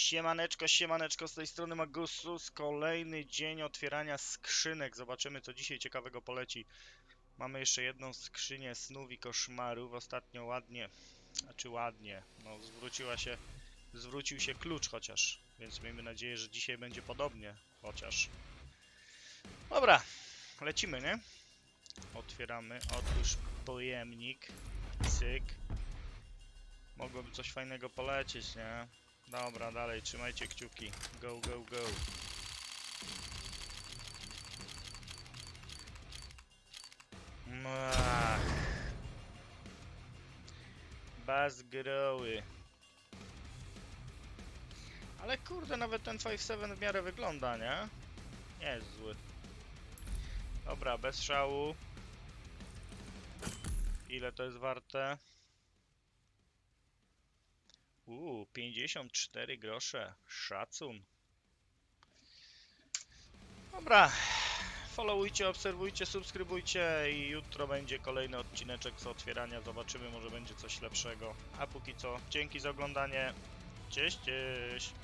Siemaneczko, siemaneczko, z tej strony Magusus. Kolejny dzień otwierania skrzynek. Zobaczymy, co dzisiaj ciekawego poleci. Mamy jeszcze jedną skrzynię snów i koszmarów. Ostatnio ładnie, znaczy ładnie, no zwróciła się, zwrócił się klucz chociaż. Więc miejmy nadzieję, że dzisiaj będzie podobnie, chociaż. Dobra, lecimy, nie? Otwieramy, otwórz pojemnik, cyk. Mogłoby coś fajnego polecieć, nie? Dobra, dalej, trzymajcie kciuki. Go, go, go. Ach. Bazgroły. Ale kurde, nawet ten 5.7 w miarę wygląda, nie? Nie jest zły. Dobra, bez szału. Ile to jest warte? Uuu, 54 grosze. Szacun. Dobra. Followujcie, obserwujcie, subskrybujcie i jutro będzie kolejny odcineczek z otwierania. Zobaczymy, może będzie coś lepszego. A póki co, dzięki za oglądanie. Cześć, cześć.